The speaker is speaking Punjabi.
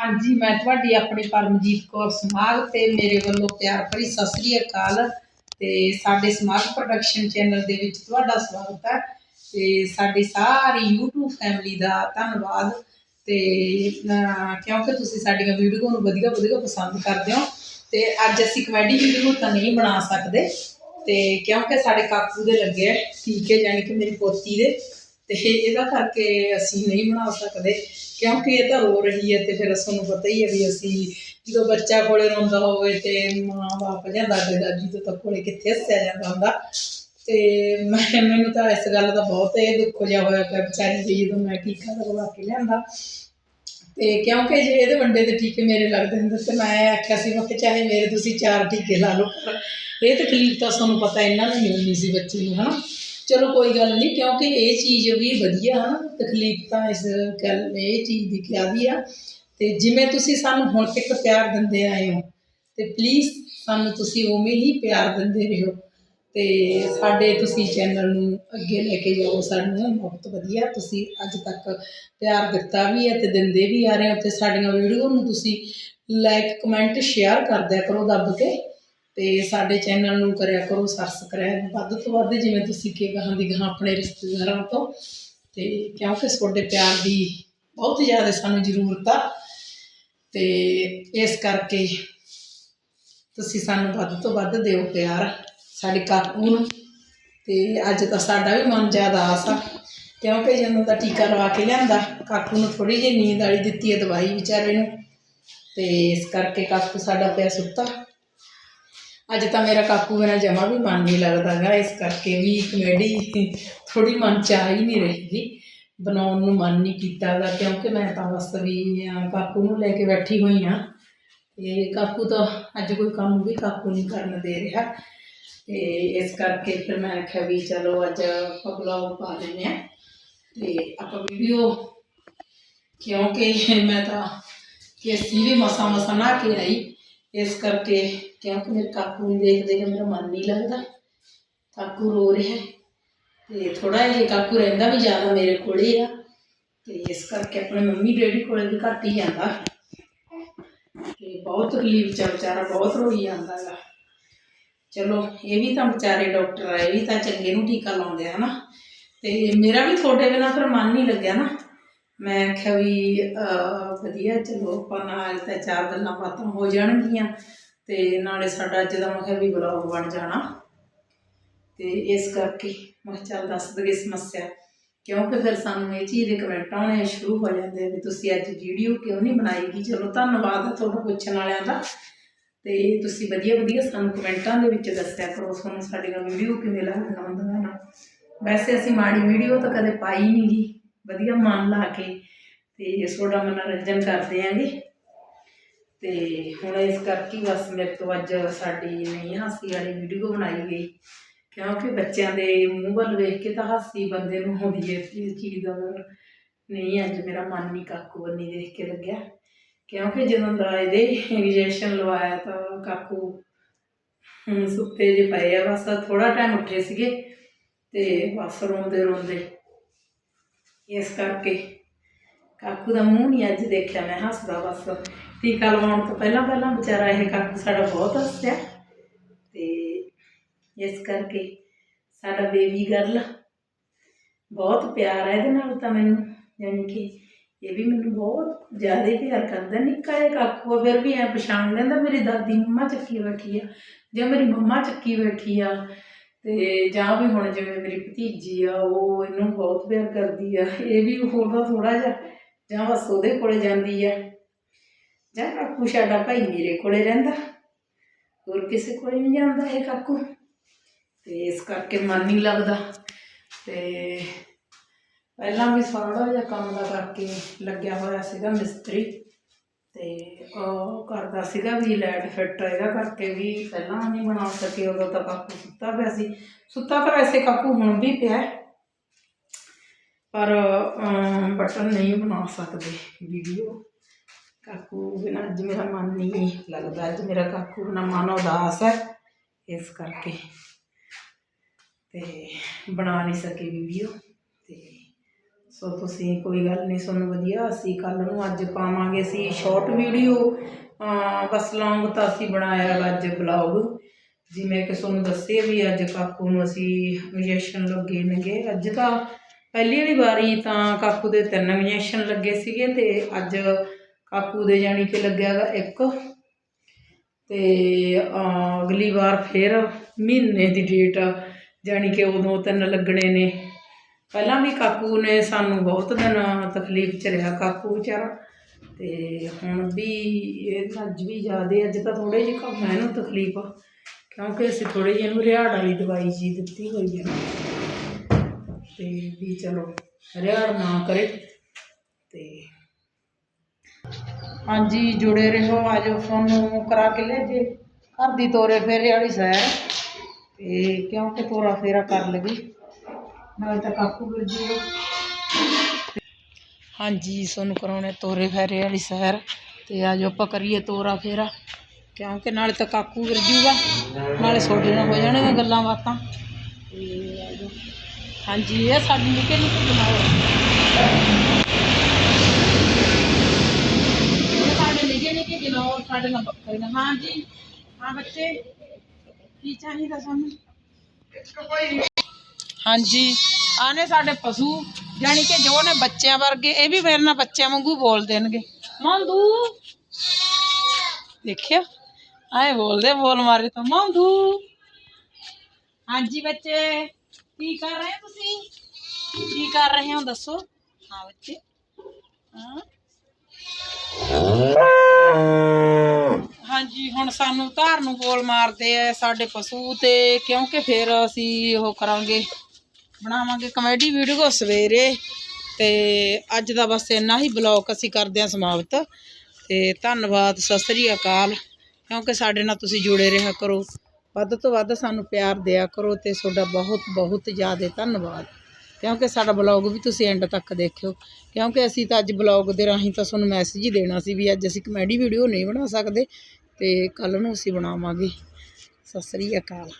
ਹਾਂਜੀ, ਮੈਂ ਤੁਹਾਡੀ ਆਪਣੀ ਪਰਮਜੀਤ ਕੌਰ ਸਮਾਗ ਤੇ ਮੇਰੇ ਵੱਲੋਂ ਪਿਆਰ ਭਰੀ ਸਤਿ ਸ੍ਰੀ ਅਕਾਲ ਤੇ ਸਾਡੇ ਸਮਾਗ ਪ੍ਰੋਡਕਸ਼ਨ ਚੈਨਲ ਦੇ ਵਿੱਚ ਤੁਹਾਡਾ ਸਵਾਗਤ ਹੈ ਤੇ ਸਾਡੀ ਸਾਰੀ YouTube ਫੈਮਿਲੀ ਦਾ ਧੰਨਵਾਦ ਤੇ ਕਿਉਂਕਿ ਤੁਸੀਂ ਸਾਡੀਆਂ ਵੀਡੀਓ ਨੂੰ ਵਧੀਆ ਵਧੀਆ ਪਸੰਦ ਕਰਦੇ ਹੋ ਤੇ ਅੱਜ ਅਸੀਂ ਕਮੇਡੀ ਵੀਡੀਓ ਤਾਂ ਨਹੀਂ ਬਣਾ ਸਕਦੇ ਤੇ ਕਿਉਂਕਿ ਸਾਡੇ ਕਾਕੂ ਦੇ ਲੱਗੇ ਆ ਟੀਕੇ ਯਾਨੀ ਕਿ ਮੇਰੀ ਪੋਤੀ ਦੇ। ਤੇ ਇਹਦਾ ਕਰਕੇ ਅਸੀਂ ਨਹੀਂ ਬਣਾ ਸਕਦੇ, ਕਿਉਂਕਿ ਇਹ ਤਾਂ ਰੋ ਰਹੀ ਹੈ ਤੇ ਫਿਰ ਸਾਨੂੰ ਪਤਾ ਹੀ ਹੈ ਵੀ ਅਸੀਂ ਜਦੋਂ ਬੱਚਾ ਕੋਲੇ ਰੋਂਦਾ ਹੋਵੇ ਤੇ ਮਾਂ ਬਾਪ ਜਾਂ ਦਾਦੇ ਦਾਦੀ ਤੋਂ ਤਾਂ ਕੋਲੇ ਕਿੱਥੇ ਹੱਸਿਆ ਜਾਂਦਾ ਹੁੰਦਾ। ਤੇ ਮੈਂ, ਮੈਨੂੰ ਤਾਂ ਇਸ ਗੱਲ ਦਾ ਬਹੁਤ ਇਹ ਦੁੱਖ ਜਿਹਾ ਹੋਇਆ ਪਿਆ ਵਿਚਾਰੀ ਦੀ ਜਦੋਂ ਮੈਂ ਟੀਕਾ ਲਗਵਾ ਕੇ ਲਿਆਂਦਾ। ਤੇ ਕਿਉਂਕਿ ਜੇ ਇਹਦੇ ਵੰਡੇ ਦੇ ਟੀਕੇ ਮੇਰੇ ਲੱਗਦੇ ਹੁੰਦੇ ਤੇ ਮੈਂ ਆਖਿਆ ਸੀ, ਮੈਂ ਕਿ ਚਾਹੇ ਮੇਰੇ ਤੁਸੀਂ ਚਾਰ ਟੀਕੇ ਲਾ ਲਓ, ਪਰ ਇਹ ਤਕਲੀਫ ਤਾਂ ਤੁਹਾਨੂੰ ਪਤਾ ਇਹਨਾਂ ਨੂੰ ਨਹੀਂ ਹੁੰਦੀ ਸੀ ਬੱਚੇ ਨੂੰ, ਹਨਾ? ਚਲੋ ਕੋਈ ਗੱਲ ਨਹੀਂ, ਕਿਉਂਕਿ ਇਹ ਚੀਜ਼ ਵੀ ਵਧੀਆ ਹਨਾ ਤਕਲੀਫ ਤਾਂ ਇਸ ਗੱਲ, ਇਹ ਚੀਜ਼ ਦੀ ਕਿਹਾ ਵੀ ਆ। ਤੇ ਜਿਵੇਂ ਤੁਸੀਂ ਸਾਨੂੰ ਹੁਣ ਤੱਕ ਪਿਆਰ ਦਿੰਦੇ ਆਏ ਹੋ, ਤੇ ਪਲੀਜ਼ ਸਾਨੂੰ ਤੁਸੀਂ ਉਵੇਂ ਹੀ ਪਿਆਰ ਦਿੰਦੇ ਰਹੋ। ਤੇ ਸਾਡੇ ਤੁਸੀਂ ਚੈਨਲ ਨੂੰ ਅੱਗੇ ਲੈ ਕੇ ਜਾਓ, ਸਾਨੂੰ ਬਹੁਤ ਵਧੀਆ ਤੁਸੀਂ ਅੱਜ ਤੱਕ ਪਿਆਰ ਦਿੱਤਾ ਵੀ ਹੈ ਤੇ ਦਿੰਦੇ ਵੀ ਆ ਰਹੇ ਹੋ, ਤੇ ਸਾਡੀਆਂ ਵੀਡੀਓ ਨੂੰ ਤੁਸੀਂ ਲਾਈਕ ਕਮੈਂਟ ਸ਼ੇਅਰ ਕਰ ਦਿਆ ਕਰੋ ਦੱਬ ਕੇ। ਤੇ ਸਾਡੇ ਚੈਨਲ ਨੂੰ ਕਰਿਆ ਕਰੋ ਸਬਸਕ੍ਰਾਈਬ ਵੱਧ ਤੋਂ ਵੱਧ ਜਿਵੇਂ ਤੁਸੀਂ ਕਿ ਗਾਹਾਂ ਦੀ ਗਾਹਾਂ ਆਪਣੇ ਰਿਸ਼ਤੇਦਾਰਾਂ ਤੋਂ। ਤੇ ਕਿਉਂਕਿ ਤੁਹਾਡੇ ਪਿਆਰ ਦੀ ਬਹੁਤ ਜ਼ਿਆਦਾ ਸਾਨੂੰ ਜ਼ਰੂਰਤ ਆ। ਤੇ ਇਸ ਕਰਕੇ ਤੁਸੀਂ ਸਾਨੂੰ ਵੱਧ ਤੋਂ ਵੱਧ ਦਿਓ ਪਿਆਰ, ਸਾਡੇ ਕਾਕੂ ਨੂੰ। ਤੇ ਅੱਜ ਤਾਂ ਸਾਡਾ ਵੀ ਮਨ ਜ਼ਿਆਦਾ ਆਸ ਆ, ਕਿਉਂਕਿ ਜਦੋਂ ਦਾ ਟੀਕਾ ਲਵਾ ਕੇ ਲਿਆਂਦਾ, ਕਾਕੂ ਨੂੰ ਥੋੜੀ ਜਿਹੀ ਨੀਂਦ ਵਾਲੀ ਦਿੱਤੀ ਹੈ ਦਵਾਈ ਵਿਚਾਰੇ ਨੂੰ। ਤੇ ਇਸ ਕਰਕੇ ਕਾਕੂ ਸਾਡਾ ਪਿਆ ਸੁੱਤਾ। ਅੱਜ ਤਾਂ ਮੇਰਾ ਕਾਕੂ ਮੇਰਾ ਜਮਾ ਵੀ ਮਨ ਨਹੀਂ ਲੱਗਦਾ ਗਾ ਇਸ ਕਰਕੇ ਵੀ ਕਮੇਡੀ ਥੋੜੀ ਮਨ ਚ ਆ ਹੀ ਨਹੀਂ ਰਹੀ ਬਣਾਉਣ ਨੂੰ ਮਨ ਨਹੀਂ ਕੀਤਾ ਗਾ ਕਿਉਂਕਿ ਮੈਂ ਤਾਂ ਬਸ ਵੀ ਕਾਕੂ ਨੂੰ ਲੈ ਕੇ ਬੈਠੀ ਹੋਈ ਆ। ਤੇ ਕਾਕੂ ਤਾਂ ਅੱਜ ਕੋਈ ਕੰਮ ਵੀ ਕਾਕੂ ਨਹੀਂ ਕਰਨ ਦੇ ਰਿਹਾ। ਤੇ ਇਸ ਕਰਕੇ ਫਿਰ ਮੈਂ ਆਖਿਆ ਵੀ ਚਲੋ ਅੱਜ ਆਪਾਂ ਪਾ ਲੈਂਦੇ ਆ। ਤੇ ਆਪਾਂ ਵੀਡੀਓ ਕਿਉਂਕਿ ਮੈਂ ਤਾਂ ਕੇਸੀ ਵੀ ਮਸਾ ਮਸਾ ਨਾ ਕੇ ਆਈ। ਇਸ ਕਰਕੇ ਕਿਉਂਕਿ ਮੇਰੇ ਕਾਕੂ ਨੂੰ ਦੇਖ ਦੇਖ ਮੇਰਾ ਮਨ ਨਹੀਂ ਲੱਗਦਾ। ਕਾਕੂ ਰੋ ਰਿਹਾ ਹੈ ਤੇ ਥੋੜਾ ਜਿਹਾ ਕਾਕੂ ਰਹਿੰਦਾ ਵੀ ਜ਼ਿਆਦਾ ਮੇਰੇ ਕੋਲ ਹੀ ਆ ਤੇ ਇਸ ਕਰਕੇ ਆਪਣੇ ਮੰਮੀ ਡੈਡੀ ਕੋਲੇ ਵੀ ਘੱਟ ਹੀ ਜਾਂਦਾ ਤੇ ਬਹੁਤ ਤਕਲੀਫ ਚ ਆ ਵਿਚਾਰਾ, ਬਹੁਤ ਰੋਈ ਜਾਂਦਾ ਹੈਗਾ। ਚਲੋ, ਇਹ ਵੀ ਤਾਂ ਵਿਚਾਰੇ ਡਾਕਟਰ ਆ ਇਹ ਵੀ ਤਾਂ ਚੰਗੇ ਨੂੰ ਟੀਕਾ ਲਾਉਂਦੇ ਆ ਹਨਾ। ਤੇ ਮੇਰਾ ਵੀ ਤੁਹਾਡੇ ਬਿਨਾਂ ਫਿਰ ਮਨ ਨਹੀਂ ਲੱਗਿਆ ਨਾ। ਮੈਂ ਆਖਿਆ ਵੀ ਵਧੀਆ, ਚਲੋ ਆਪਾਂ ਨਾਲ ਤਾਂ ਚਾਰ ਗੱਲਾਂ ਬਾਤਾਂ ਹੋ ਜਾਣਗੀਆਂ ਤੇ ਨਾਲੇ ਸਾਡਾ ਅੱਜ ਦਾ ਮੈਂ ਕਿਹਾ ਵੀ ਬਲੌਗ ਬਣ ਜਾਣਾ। ਤੇ ਇਸ ਕਰਕੇ ਮੈਂ ਕਿਹਾ ਚੱਲ ਦੱਸ ਦਗੇ ਸਮੱਸਿਆ। ਕਿਉਂਕਿ ਫਿਰ ਸਾਨੂੰ ਇਹ ਚੀਜ਼ ਦੇ ਕਮੈਂਟ ਆਉਣੇ ਸ਼ੁਰੂ ਹੋ ਜਾਂਦੇ ਵੀ ਤੁਸੀਂ ਅੱਜ ਵੀਡੀਓ ਕਿਉਂ ਨਹੀਂ ਬਣਾਈਗੀ ਚਲੋ ਧੰਨਵਾਦ ਹੈ ਤੁਹਾਡਾ ਪੁੱਛਣ ਵਾਲਿਆਂ ਦਾ। ਤੇ ਤੁਸੀਂ ਵਧੀਆ ਵਧੀਆ ਸਾਨੂੰ ਕਮੈਂਟਾਂ ਦੇ ਵਿੱਚ ਦੱਸਿਆ ਕਰੋ ਤੁਹਾਨੂੰ ਸਾਡੀਆਂ ਵੀਡੀਓ ਕਿਵੇਂ ਲੱਗਦੀਆਂ ਹੁੰਦੀਆਂ ਵੈਸੇ ਅਸੀਂ ਮਾੜੀ ਵੀਡੀਓ ਤਾਂ ਕਦੇ ਪਾਈ ਨਹੀਂ ਗੀ ਵਧੀਆ ਮਨ ਲਾ ਕੇ ਤੇ ਤੁਹਾਡਾ ਮਨੋਰੰਜਨ ਕਰਦੇ ਆਂਗੇ। ਤੇ ਹੁਣ ਇਸ ਕਰਕੇ ਬਸ ਮੇਰੇ ਤੋਂ ਅੱਜ ਸਾਡੀ ਨਹੀਂ ਹਾਸੀ ਵਾਲੀ ਵੀਡੀਓ ਬਣਾਈ ਗਈ। ਕਿਉਂਕਿ ਬੱਚਿਆਂ ਦੇ ਮੂੰਹ ਵੱਲ ਵੇਖ ਕੇ ਤਾਂ ਹਾਸੀ ਬੰਦੇ ਨੂੰ ਹੁੰਦੀ ਹੈ ਇਸ ਚੀਜ਼ ਦਾ ਨਹੀਂ, ਅੱਜ ਮੇਰਾ ਮਨ ਨਹੀਂ ਕਾਕੂ ਬੰਨੀ ਦੇਖ ਕੇ ਲੱਗਿਆ। ਕਿਉਂਕਿ ਜਦੋਂ ਦਾ ਇਹਦੇ ਇੰਜੈਕਸ਼ਨ ਲਵਾਇਆ ਤਾਂ ਕਾਕੂ ਸੁੱਤੇ ਜੇ ਪਏ ਆ, ਬਸ ਥੋੜਾ ਟਾਈਮ ਉੱਠੇ ਸੀਗੇ ਤੇ ਬਸ ਰੋਂਦੇ ਰੋਂਦੇ ਇਸ ਕਰਕੇ ਕਾਕੂ ਦਾ ਮੂੰਹ ਨਹੀਂ ਅੱਜ ਦੇਖਿਆ, ਮੈਂ ਹੱਸਦਾ ਬਸ। ਟੀਕਾ ਲਵਾਉਣ ਤੋਂ ਪਹਿਲਾਂ ਪਹਿਲਾਂ ਵਿਚਾਰਾ ਇਹ ਕਾਕੂ ਸਾਡਾ ਬਹੁਤ ਹੱਸਿਆ। ਤੇ ਇਸ ਕਰਕੇ ਸਾਡਾ ਬੇਬੀ ਗਰਲ ਬਹੁਤ ਪਿਆਰ ਹੈ ਇਹਦੇ ਨਾਲ ਤਾਂ ਮੈਨੂੰ ਯਾਨੀ ਕਿ ਇਹ ਵੀ ਮੈਨੂੰ ਬਹੁਤ ਜ਼ਿਆਦਾ ਪਿਆਰ ਕਰਦਾ। ਨਿੱਕਾ ਜਿਹਾ ਕਾਕੂ ਆ, ਫਿਰ ਵੀ ਐ ਪਛਾਣ ਲੈਂਦਾ, ਮੇਰੀ ਦਾਦੀ ਮੰਮਾ ਚੱਕੀ ਬੈਠੀ ਆ। ਜਾਂ ਮੇਰੀ ਮੰਮਾ ਚੱਕੀ ਬੈਠੀ ਆ ਤੇ ਜਾਂ ਵੀ ਹੁਣ ਜਿਵੇਂ ਮੇਰੀ ਭਤੀਜੀ ਆ, ਉਹ ਇਹਨੂੰ ਬਹੁਤ ਪਿਆਰ ਕਰਦੀ ਆ, ਇਹ ਵੀ ਉਹਦਾ ਥੋੜਾ ਜਿਹਾ, ਜਾਂ ਬਸ ਉਹਦੇ ਕੋਲੇ ਜਾਂਦੀ ਆ। ਜਾਂ ਕਾਕੂ ਸਾਡਾ ਭਾਈ ਮੇਰੇ ਕੋਲੇ ਰਹਿੰਦਾ, ਹੋਰ ਕਿਸੇ ਕੋਲੇ ਨਹੀਂ ਜਾਂਦਾ ਇਹ ਕਾਕੂ। ਤੇ ਇਸ ਕਰਕੇ ਮਨ ਨਹੀਂ ਲੱਗਦਾ। ਤੇ ਪਹਿਲਾਂ ਵੀ ਸਾਰਾ ਜਿਹਾ ਕੰਮ ਦਾ ਕਰਕੇ ਲੱਗਿਆ ਹੋਇਆ ਸੀਗਾ ਮਿਸਤਰੀ। ਤੇ ਉਹ ਕਰਦਾ ਸੀਗਾ ਵੀ ਲਾਈਟ ਫਿੱਟ ਇਹਦਾ ਕਰਕੇ ਵੀ ਪਹਿਲਾਂ ਨਹੀਂ ਬਣਾ ਸਕੇ, ਉਦੋਂ ਤਾਂ ਕਾਕੂ ਸੁੱਤਾ ਪਿਆ ਸੀ। ਸੁੱਤਾ ਤਾਂ ਵੈਸੇ ਕਾਕੂ ਹੁਣ ਵੀ ਪਿਆ ਪਰ ਬਟਨ ਨਹੀਂ ਬਣਾ ਸਕਦੇ ਵੀਡੀਓ। ਕਾਕੂ ਬਿਨਾਂ ਅੱਜ ਮੇਰਾ ਮਨ ਨਹੀਂ ਲੱਗਦਾ, ਅੱਜ ਮੇਰਾ ਕਾਕੂ ਬਿਨਾਂ ਮਨ ਉਦਾਸ ਹੈ, ਇਸ ਕਰਕੇ। ਤੇ ਬਣਾ ਨਹੀਂ ਸਕੇ ਵੀਡੀਓ, ਤੇ ਸੋ ਤੁਸੀਂ ਕੋਈ ਗੱਲ ਨਹੀਂ ਤੁਹਾਨੂੰ ਵਧੀਆ। ਅਸੀਂ ਕੱਲ ਨੂੰ ਅੱਜ ਪਾਵਾਂਗੇ ਅਸੀਂ ਸ਼ਾਰਟ ਵੀਡੀਓ ਬਸ ਲੌਂਗ ਤਾਂ ਅਸੀਂ ਬਣਾਇਆ ਵਾ ਅੱਜ ਬਲੌਗ ਜਿਵੇਂ ਕਿ ਤੁਹਾਨੂੰ ਦੱਸੇ ਵੀ ਅੱਜ ਕਾਕੂ ਨੂੰ ਅਸੀਂ ਇੰਜੈਕਸ਼ਨ ਲੱਗੇ ਨੇਗੇ। ਅੱਜ ਤਾਂ ਪਹਿਲੀ ਵਾਲੀ ਵਾਰੀ ਤਾਂ ਕਾਕੂ ਦੇ ਤਿੰਨ ਇੰਜੈਕਸ਼ਨ ਲੱਗੇ ਸੀਗੇ ਤੇ ਅੱਜ ਕਾਕੂ ਦੇ ਜਾਣੀ ਕਿ ਲੱਗਿਆ ਗਾ ਇੱਕ। ਤੇ ਅਗਲੀ ਵਾਰ ਫਿਰ ਮਹੀਨੇ ਦੀ ਡੇਟ ਜਾਣੀ ਕਿ ਉਦੋਂ ਤਿੰਨ ਲੱਗਣੇ ਨੇ। ਪਹਿਲਾਂ ਵੀ ਕਾਕੂ ਨੇ ਸਾਨੂੰ ਬਹੁਤ ਦਿਨ ਤਕਲੀਫ ਚ ਰਿਹਾ, ਕਾਕੂ ਵਿਚਾਰਾ। ਤੇ ਹੁਣ ਵੀ ਇਹ ਅੱਜ ਵੀ ਜ਼ਿਆਦੇ, ਅੱਜ ਤਾਂ ਥੋੜੇ ਜਿਹੇ ਕੰਮ ਹੈ ਇਹਨੂੰ ਤਕਲੀਫ ਕਿਉਂਕਿ ਅਸੀਂ ਥੋੜੇ ਜਿਹੇ ਇਹਨੂੰ ਰਿਹਾੜ ਵਾਲੀ ਦਵਾਈ ਜੀ ਦਿੱਤੀ ਹੋਈ ਹੈ ਤੇ ਵੀ ਚਲੋ, ਰਿਹਾੜ ਨਾ ਕਰੇ। ਤੇ ਹਾਂਜੀ, ਜੁੜੇ ਰਹੋ, ਆਜੋ ਫੋਨ ਕਰਾ ਕੇ ਲੈ ਜੇ। ਘਰ ਦੀ ਤੋਰੇ ਫੇਰੇ ਵਾਲੀ ਸੈਰ। ਤੇ ਕਿਉਂਕਿ ਤੋਰਾ ਫੇਰਾ ਕਰ ਲਗੀ ਨਾਲੇ ਤਾਂ ਕਾਕੂ ਮਿਲ ਜੂਗਾ ਹਾਂਜੀ ਤੁਹਾਨੂੰ ਕਰਾਉਣੇ ਤੋਰੇ ਫੇਰੇ ਵਾਲੀ ਸੈਰ ਤੇ ਆਜੋ ਆਪਾਂ ਕਰੀਏ ਤੋਰਾ ਫੇਰਾ। ਕਿਉਂਕਿ ਨਾਲੇ ਤਾਂ ਕਾਕੂ ਮਿਲ ਜੂਗਾ ਨਾਲੇ ਛੋਡੇ ਨਾਲ ਹੋ ਜਾਣਗੀਆਂ ਗੱਲਾਂ ਬਾਤਾਂ। ਤੇ ਆਜੋ ਹਾਂਜੀ ਇਹ ਸਾਡੀ ਨਿੱਕੇ ਨਿੱਕੇ ਜਨਾਵਰ ਇਹ ਸਾਡੇ ਨਿੱਕੇ ਨਿੱਕੇ ਜਨਾਵਰ ਸਾਡੇ ਨਾਲ ਬੱਕਰੇ ਨੇ। ਹਾਂਜੀ ਹਾਂ ਬੱਚੇ ਕੀ ਚਾਹੀਦਾ ਸਾਨੂੰ? ਹਾਂਜੀ। ਆਨੇ ਸਾਡੇ ਪਸ਼ੂ ਯਾਨੀ ਕਿ ਜੋ ਨੇ ਬੱਚਿਆਂ ਵਰਗੇ, ਇਹ ਵੀ ਮੇਰੇ ਨਾਲ ਬੱਚਿਆਂ ਵਾਂਗੂ ਬੋਲ ਦੇਣਗੇ। ਮੰਦੂ। ਦੇਖਿਆ? ਆਏ ਬੋਲਦੇ, ਬੋਲ ਮਾਰੇ ਤਾਂ। ਮੰਦੂ। ਹਾਂਜੀ ਬੱਚੇ, ਕੀ ਕਰ ਰਹੇ ਹੋ ਤੁਸੀਂ? ਕੀ ਕਰ ਰਹੇ ਹੋ? ਦੱਸੋ। ਹਾਂ ਬੱਚੇ। ਹਾਂ। ਹਾਂਜੀ, ਹੁਣ ਸਾਨੂੰ ਧਾਰ ਨੂੰ ਬੋਲ ਮਾਰਦੇ ਆ ਸਾਡੇ ਪਸ਼ੂ ਤੇ, ਕਿਉਂਕਿ ਫਿਰ ਅਸੀਂ ਉਹ ਕਰਾਂਗੇ। ਬਣਾਵਾਂਗੇ ਕਮੇਡੀ ਵੀਡੀਓ ਸਵੇਰੇ। ਤੇ ਅੱਜ ਦਾ ਬਸ ਇੰਨਾ ਹੀ ਬਲੌਗ ਅਸੀਂ ਕਰਦੇ ਹਾਂ ਸਮਾਪਤ। ਤੇ ਧੰਨਵਾਦ, ਸਤਿ ਸ੍ਰੀ ਅਕਾਲ। ਕਿਉਂਕਿ ਸਾਡੇ ਨਾਲ ਤੁਸੀਂ ਜੁੜੇ ਰਿਹਾ ਕਰੋ। ਵੱਧ ਤੋਂ ਵੱਧ ਸਾਨੂੰ ਪਿਆਰ ਦਿਆ ਕਰੋ ਤੇ ਤੁਹਾਡਾ ਬਹੁਤ ਬਹੁਤ ਜ਼ਿਆਦਾ ਧੰਨਵਾਦ। ਕਿਉਂਕਿ ਸਾਡਾ ਬਲੌਗ ਵੀ ਤੁਸੀਂ ਐਂਡ ਤੱਕ ਦੇਖਿਓ। ਕਿਉਂਕਿ ਅਸੀਂ ਤਾਂ ਅੱਜ ਬਲੌਗ ਦੇ ਰਾਹੀਂ ਤਾਂ ਤੁਹਾਨੂੰ ਮੈਸੇਜ ਹੀ ਦੇਣਾ ਸੀ ਵੀ ਅੱਜ ਅਸੀਂ ਕਮੇਡੀ ਵੀਡੀਓ ਨਹੀਂ ਬਣਾ ਸਕਦੇ। ਤੇ ਕੱਲ ਨੂੰ ਅਸੀਂ ਬਣਾਵਾਂਗੇ। ਸਤਿ ਸ੍ਰੀ ਅਕਾਲ।